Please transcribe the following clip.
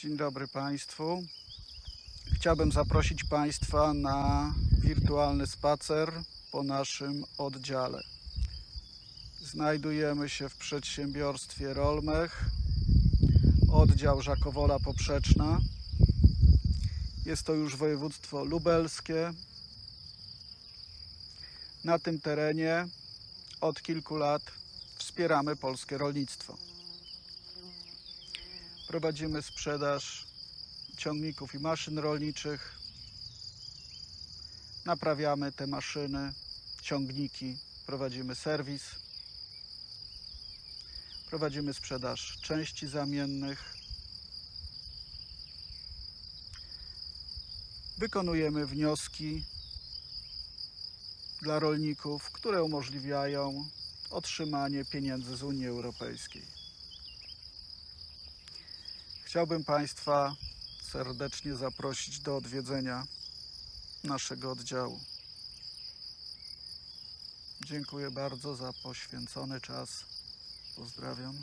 Dzień dobry Państwu. Chciałbym zaprosić Państwa na wirtualny spacer po naszym oddziale. Znajdujemy się w przedsiębiorstwie Rolmech, oddział Żakowola Poprzeczna. Jest to już województwo lubelskie. Na tym terenie od kilku lat wspieramy polskie rolnictwo. Prowadzimy sprzedaż ciągników i maszyn rolniczych. Naprawiamy te maszyny, ciągniki, prowadzimy serwis. Prowadzimy sprzedaż części zamiennych. Wykonujemy wnioski dla rolników, które umożliwiają otrzymanie pieniędzy z Unii Europejskiej. Chciałbym Państwa serdecznie zaprosić do odwiedzenia naszego oddziału. Dziękuję bardzo za poświęcony czas. Pozdrawiam.